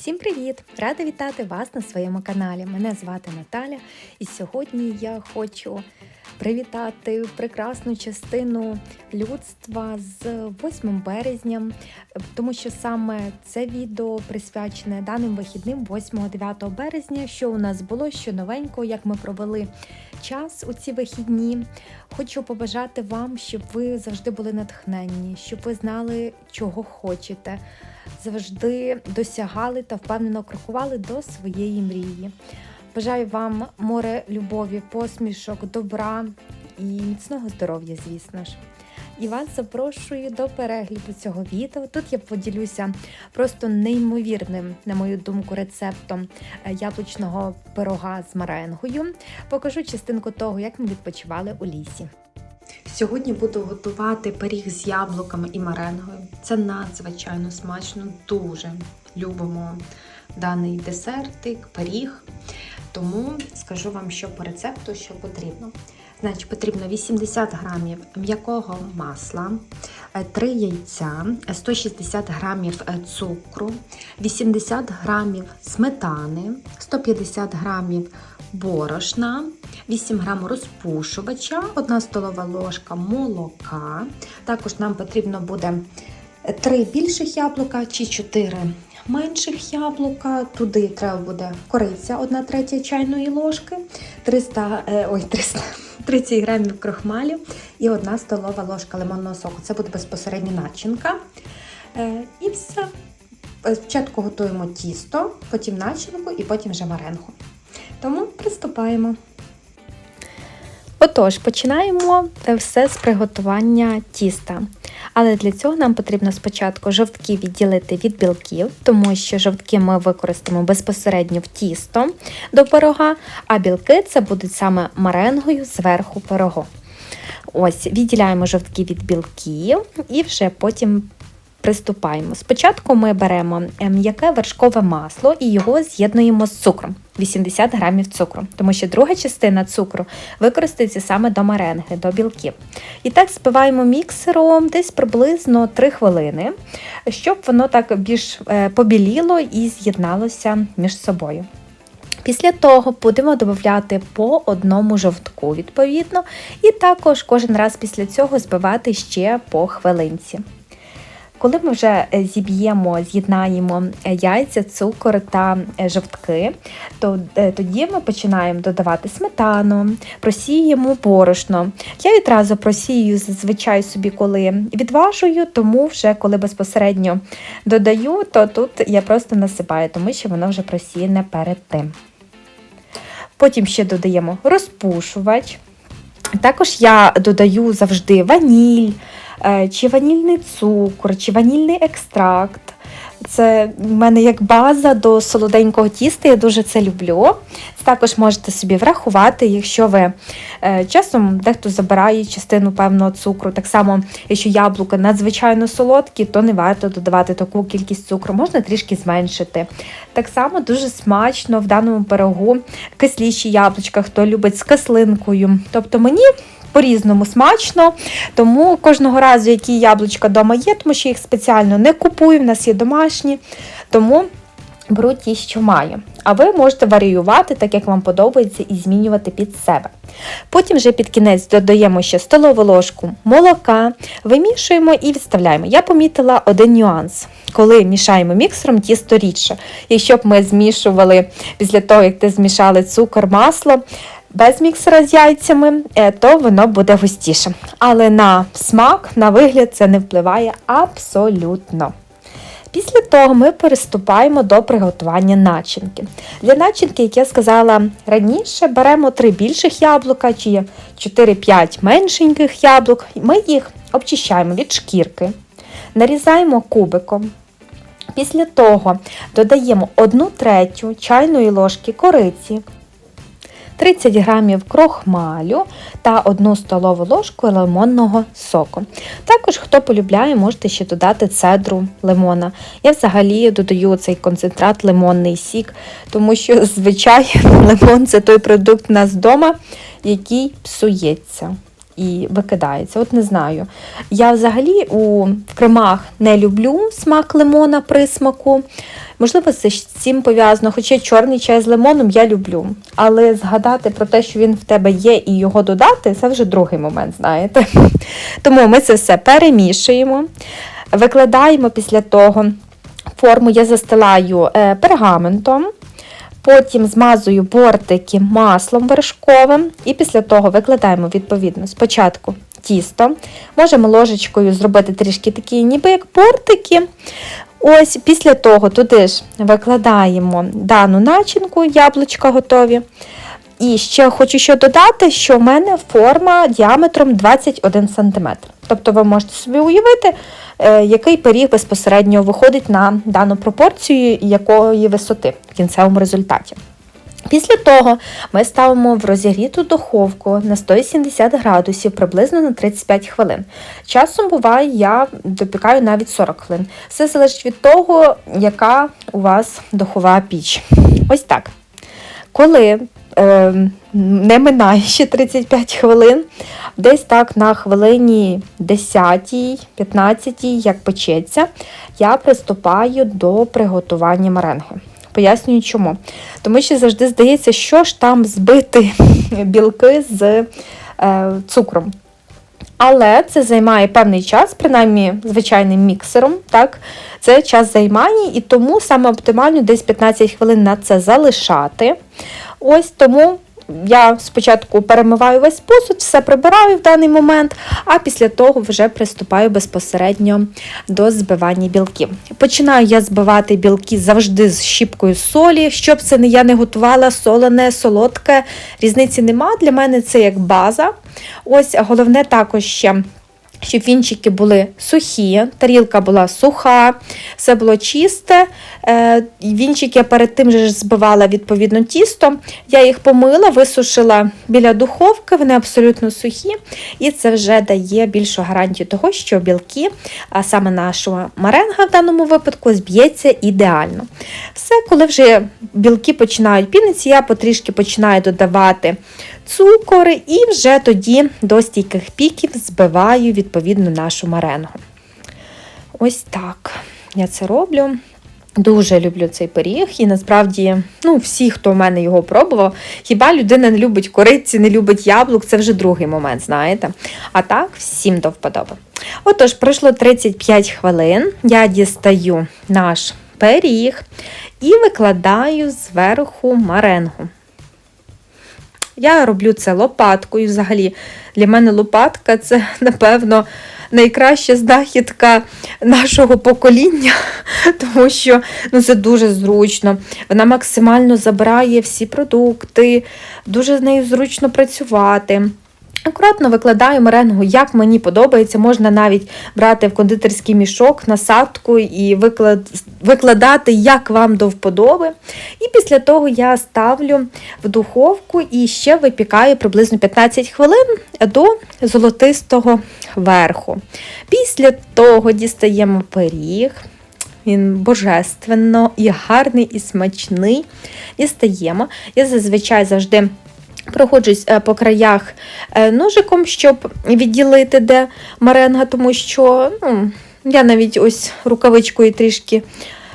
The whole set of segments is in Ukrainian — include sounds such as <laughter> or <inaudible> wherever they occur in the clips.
Всім привіт! Рада вітати вас на своєму каналі. Мене звати Наталя, і сьогодні я хочу привітати прекрасну частину людства з 8 березня, тому що саме це відео присвячене даним вихідним 8-9 березня, що у нас було, що новенького, як ми провели час у ці вихідні. Хочу побажати вам, щоб ви завжди були натхненні, щоб ви знали, чого хочете завжди досягали та впевнено крокували до своєї мрії. Бажаю вам море любові, посмішок, добра і міцного здоров'я, звісно ж. І вас запрошую до перегляду цього відео. Тут я поділюся просто неймовірним, на мою думку, рецептом е, яблучного пирога з маренгою. Покажу частинку того, як ми відпочивали у лісі. Сьогодні буду готувати пиріг з яблуками і маренгою. Це надзвичайно смачно, дуже любимо даний десертик, пиріг. Тому скажу вам, що по рецепту, що потрібно. Значить, потрібно 80 грамів м'якого масла, 3 яйця, 160 грамів цукру, 80 грамів сметани, 150 грамів борошна, 8 грам розпушувача, 1 столова ложка молока. Також нам потрібно буде 3 більших яблука чи 4 менших яблука. Туди треба буде кориця, 1 третя чайної ложки, 300, ой, 300, 30 <laughs> грамів крохмалю і 1 столова ложка лимонного соку. Це буде безпосередньо начинка. Е, І все. Спочатку готуємо тісто, потім начинку і потім вже маренгу. Тому приступаємо. Отож, починаємо все з приготування тіста. Але для цього нам потрібно спочатку жовтки відділити від білків, тому що жовтки ми використаємо безпосередньо в тісто до пирога, а білки це будуть саме маренгою зверху пирогу. Ось, відділяємо жовтки від білків і вже потім приступаємо. Спочатку ми беремо м'яке вершкове масло і його з'єднуємо з цукром. 80 грамів цукру, тому що друга частина цукру використається саме до меренги, до білків. І так збиваємо міксером десь приблизно 3 хвилини, щоб воно так більш побіліло і з'єдналося між собою. Після того будемо додати по одному жовтку, відповідно, і також кожен раз після цього збивати ще по хвилинці. Коли ми вже зіб'ємо, з'єднаємо яйця, цукор та жовтки, то тоді ми починаємо додавати сметану, просіємо борошно. Я відразу просію зазвичай собі, коли відважую, тому вже коли безпосередньо додаю, то тут я просто насипаю, тому що воно вже просіяне перед тим. Потім ще додаємо розпушувач. Також я додаю завжди ваніль. Е, чи ванільний цукор, чи ванільний екстракт. Це в мене як база до солоденького тіста, я дуже це люблю. Також можете собі врахувати, якщо ви е, часом дехто забирає частину певного цукру. Так само, якщо яблука надзвичайно солодкі, то не варто додавати таку кількість цукру, можна трішки зменшити. Так само дуже смачно в даному пирогу кисліші яблучка, хто любить з кислинкою. Тобто мені по-різному смачно. Тому кожного разу, які яблучка вдома є, тому що їх спеціально не купую, в нас є домашні. Тому беру ті, що маю. А ви можете варіювати, так як вам подобається, і змінювати під себе. Потім вже під кінець додаємо ще столову ложку молока, вимішуємо і відставляємо. Я помітила один нюанс. Коли мішаємо міксером, тісто рідше. Якщо б ми змішували після того, як ти змішали цукор, масло, без міксера з яйцями, е, то воно буде густіше. Але на смак, на вигляд це не впливає абсолютно. Після того ми переступаємо до приготування начинки. Для начинки, як я сказала раніше, беремо 3 більших яблука чи 4-5 меншеньких яблук. Ми їх обчищаємо від шкірки, нарізаємо кубиком. Після того додаємо 1 третю чайної ложки кориці, 30 грамів крохмалю та 1 столову ложку лимонного соку. Також, хто полюбляє, можете ще додати цедру лимона. Я взагалі додаю цей концентрат лимонний сік, тому що, звичайно, <laughs> лимон це той продукт у нас вдома, який псується. І викидається. От не знаю. Я взагалі у кремах не люблю смак лимона присмаку. Можливо, це з цим пов'язано, хоча чорний чай з лимоном я люблю. Але згадати про те, що він в тебе є, і його додати, це вже другий момент, знаєте. <laughs> Тому ми це все перемішуємо, викладаємо після того форму, я застилаю е, пергаментом. Потім змазую бортики маслом вершковим, і після того викладаємо відповідно спочатку тісто. Можемо ложечкою зробити трішки такі, ніби як бортики. Ось Після того туди ж викладаємо дану начинку, яблучка готові. І ще хочу що додати, що в мене форма діаметром 21 см. Тобто ви можете собі уявити, е, який пиріг безпосередньо виходить на дану пропорцію якої висоти в кінцевому результаті. Після того ми ставимо в розігріту духовку на 170 градусів приблизно на 35 хвилин. Часом буває, я допікаю навіть 40 хвилин. Все залежить від того, яка у вас духова піч. Ось так. Коли не минає ще 35 хвилин, десь так на хвилині 10-15, як печеться, я приступаю до приготування меренги. Пояснюю чому. Тому що завжди здається, що ж там збити <laughs> білки з е, цукром. Але це займає певний час, принаймні звичайним міксером. так, Це час займання, і тому саме оптимально десь 15 хвилин на це залишати. Ось тому я спочатку перемиваю весь посуд, все прибираю в даний момент, а після того вже приступаю безпосередньо до збивання білків. Починаю я збивати білки завжди з щіпкою солі. Щоб це не я не готувала, солене, солодке, різниці нема. Для мене це як база. Ось головне також ще щоб вінчики були сухі, тарілка була суха, все було чисте. Вінчики я перед тим же збивала відповідно тісто. Я їх помила, висушила біля духовки, вони абсолютно сухі, і це вже дає більшу гарантію того, що білки, а саме нашого маренга в даному випадку, зб'ється ідеально. Все, коли вже білки починають пінитися, я потрішки починаю додавати цукор і вже тоді до стійких піків збиваю відповідно нашу маренгу. Ось так я це роблю. Дуже люблю цей пиріг, і насправді, ну, всі, хто в мене його пробував, хіба людина не любить кориці, не любить яблук, це вже другий момент, знаєте. А так, всім до вподоби. Отож, пройшло 35 хвилин, я дістаю наш пиріг і викладаю зверху маренгу. Я роблю це лопаткою. Взагалі, для мене лопатка це, <laughs> напевно, найкраща знахідка нашого покоління, <laughs> тому що ну, це дуже зручно. Вона максимально забирає всі продукти, дуже з нею зручно працювати. Акуратно викладаю меренгу, як мені подобається. Можна навіть брати в кондитерський мішок, насадку і виклад... викладати, як вам до вподоби. І після того я ставлю в духовку і ще випікаю приблизно 15 хвилин до золотистого верху. Після того дістаємо пиріг. Він божественно і гарний, і смачний. Дістаємо. Я зазвичай завжди. Проходжусь е, по краях е, ножиком, щоб відділити де маренга, тому що ну, я навіть ось рукавичкою трішки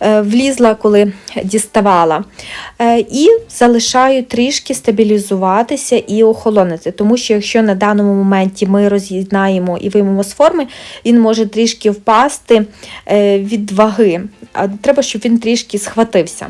влізла, коли діставала. І залишаю трішки стабілізуватися і охолонити, тому що якщо на даному моменті ми роз'єднаємо і виймемо з форми, він може трішки впасти від ваги. Треба, щоб він трішки схватився.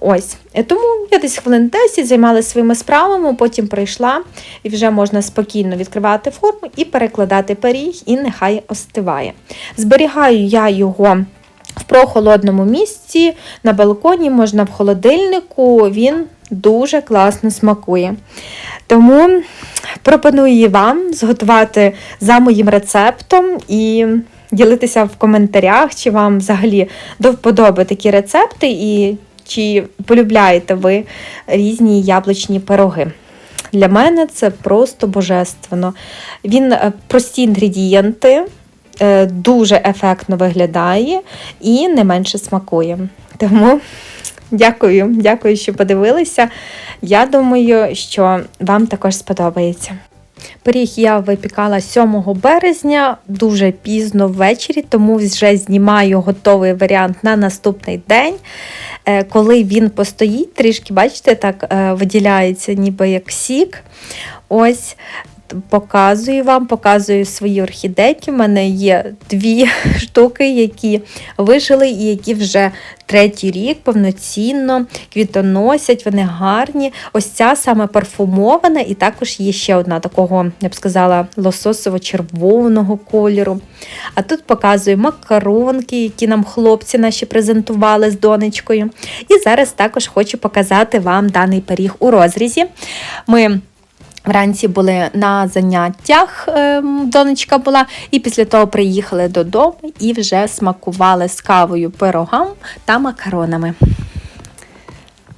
Ось. Е, тому я десь хвилин 10 займалася своїми справами, потім прийшла і вже можна спокійно відкривати форму і перекладати пиріг, і нехай остиває. Зберігаю я його. В прохолодному місці, на балконі, можна в холодильнику, він дуже класно смакує. Тому пропоную вам зготувати за моїм рецептом і ділитися в коментарях, чи вам взагалі до вподоби такі рецепти, і чи полюбляєте ви різні яблучні пироги. Для мене це просто божественно. Він е, прості інгредієнти, дуже ефектно виглядає і не менше смакує. Тому дякую, дякую, що подивилися. Я думаю, що вам також сподобається. Пиріг я випікала 7 березня, дуже пізно ввечері, тому вже знімаю готовий варіант на наступний день. Е, Коли він постоїть, трішки, бачите, так е, виділяється ніби як сік. Ось показую вам, показую свої орхідейки. У мене є дві <laughs> штуки, які вижили і які вже третій рік повноцінно квітоносять, вони гарні. Ось ця саме парфумована, і також є ще одна такого, я б сказала, лососово-червоного кольору. А тут показую макаронки, які нам хлопці наші презентували з донечкою. І зараз також хочу показати вам даний пиріг у розрізі. Ми Вранці були на заняттях, ем, донечка була, і після того приїхали додому і вже смакували з кавою пирогам та макаронами.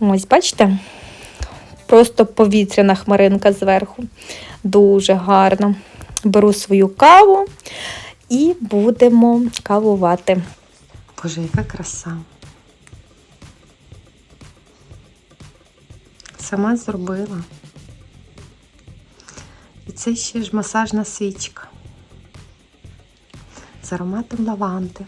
Ось, бачите? Просто повітряна хмаринка зверху. Дуже гарно. Беру свою каву і будемо кавувати. Боже, яка краса. Сама зробила. Це ще ж масажна свічка з ароматом лаванди.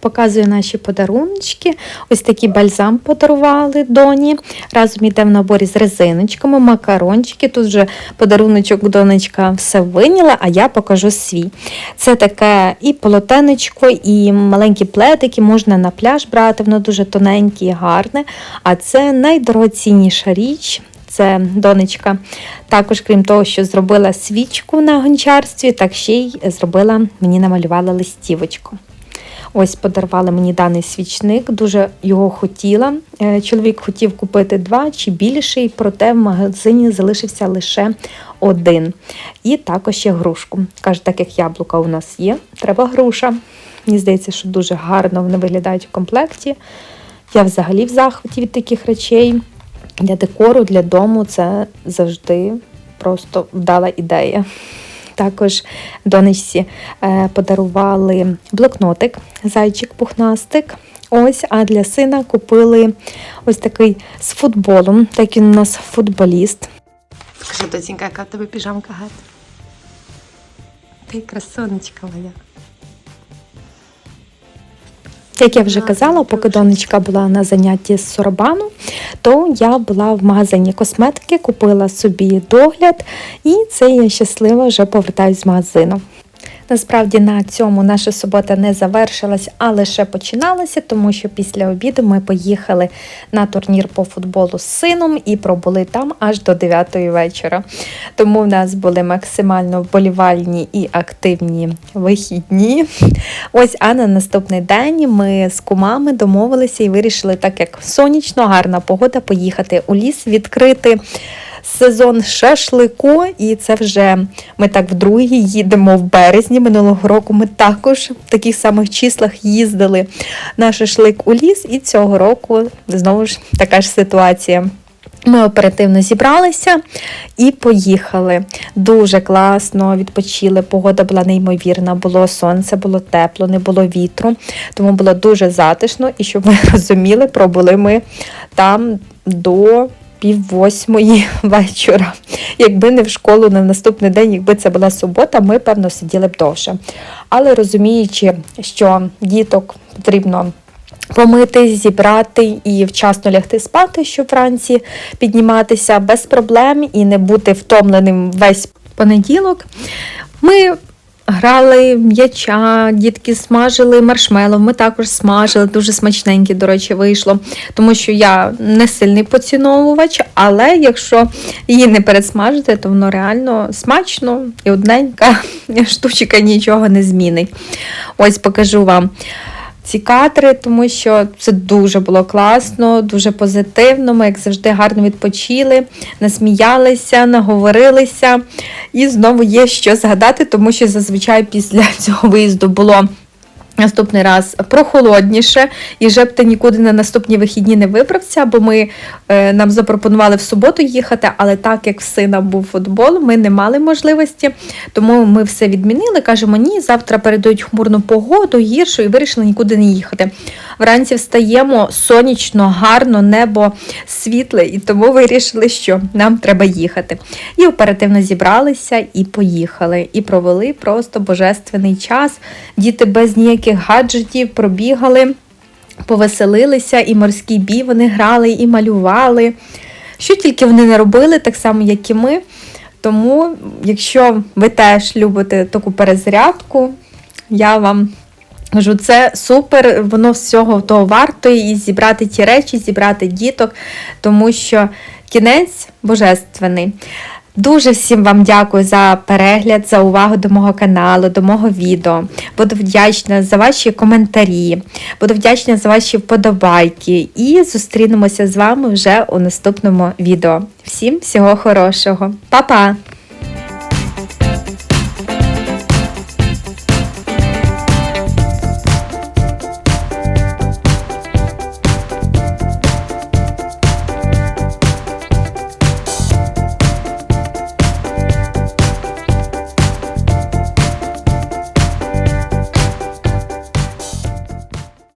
Показую наші подаруночки. Ось такий бальзам подарували доні. Разом йде в наборі з резиночками, макарончики. Тут вже подаруночок донечка все виняла, а я покажу свій. Це таке і полотенечко, і маленькі плетики, можна на пляж брати, воно дуже тоненьке і гарне. А це найдорогоцінніша річ. Це донечка. Також, крім того, що зробила свічку на гончарстві, так ще й зробила, мені намалювала листівочку. Ось подарували мені даний свічник, дуже його хотіла. Е, Чоловік хотів купити два чи більший, проте в магазині залишився лише один. І також ще грушку. Каже, так як яблука у нас є, треба груша. Мені здається, що дуже гарно вони виглядають в комплекті. Я взагалі в захваті від таких речей. Для декору, для дому це завжди просто вдала ідея. Також донечці е, подарували блокнотик, зайчик-пухнастик. Ось, а для сина купили ось такий з футболом, так він у нас футболіст. Скажи, доцінька, яка в тебе піжамка гарна? Ти красунечка моя. Як я вже казала, поки донечка була на занятті з сорбану, то я була в магазині косметики, купила собі догляд, і це я щаслива вже повертаюсь з магазину. Насправді на цьому наша субота не завершилась, а лише починалася, тому що після обіду ми поїхали на турнір по футболу з сином і пробули там аж до 9 вечора. Тому в нас були максимально вболівальні і активні вихідні. Ось, а на наступний день ми з кумами домовилися і вирішили, так як сонячно, гарна погода, поїхати у ліс відкрити сезон шашлику, і це вже ми так вдруге їдемо в березні. Минулого року ми також в таких самих числах їздили на шашлик у ліс, і цього року знову ж така ж ситуація. Ми оперативно зібралися і поїхали. Дуже класно відпочили. Погода була неймовірна, було сонце, було тепло, не було вітру, тому було дуже затишно. І щоб ви <laughs> розуміли, пробули ми там до пів восьмої <laughs> вечора. Якби не в школу на наступний день, якби це була субота, ми, певно, сиділи б довше. Але розуміючи, що діток потрібно помити, зібрати і вчасно лягти спати, щоб вранці підніматися без проблем і не бути втомленим весь понеділок. Ми Грали м'яча, дітки смажили маршмело, ми також смажили, дуже смачненьке, до речі, вийшло. Тому що я не сильний поціновувач, але якщо її не пересмажити, то воно реально смачно і одненька <laughs> штучка нічого не змінить. Ось покажу вам ці кадри, тому що це дуже було класно, дуже позитивно. Ми, як завжди, гарно відпочили, насміялися, наговорилися. І знову є що згадати, тому що зазвичай після <laughs> цього виїзду було. Наступний раз прохолодніше, і вже б ти нікуди на наступні вихідні не вибрався, бо ми е, нам запропонували в суботу їхати, але так як в сина був футбол, ми не мали можливості, тому ми все відмінили. Кажемо, ні, завтра передають хмурну погоду, гіршу, і вирішили нікуди не їхати. Вранці встаємо сонячно, гарно, небо світле, і тому вирішили, що нам треба їхати. І оперативно зібралися і поїхали. І провели просто божественний час. Діти без ніяких гаджетів пробігали, повеселилися, і морський бій вони грали, і малювали. Що тільки вони не робили, так само, як і ми. Тому, якщо ви теж любите таку перезарядку, я вам кажу, це супер, воно всього того варто, і зібрати ті речі, зібрати діток, тому що кінець божественний. Дуже всім вам дякую за перегляд, за увагу до мого каналу, до мого відео. Буду вдячна за ваші коментарі, буду вдячна за ваші вподобайки і зустрінемося з вами вже у наступному відео. Всім всього хорошого. Па-па!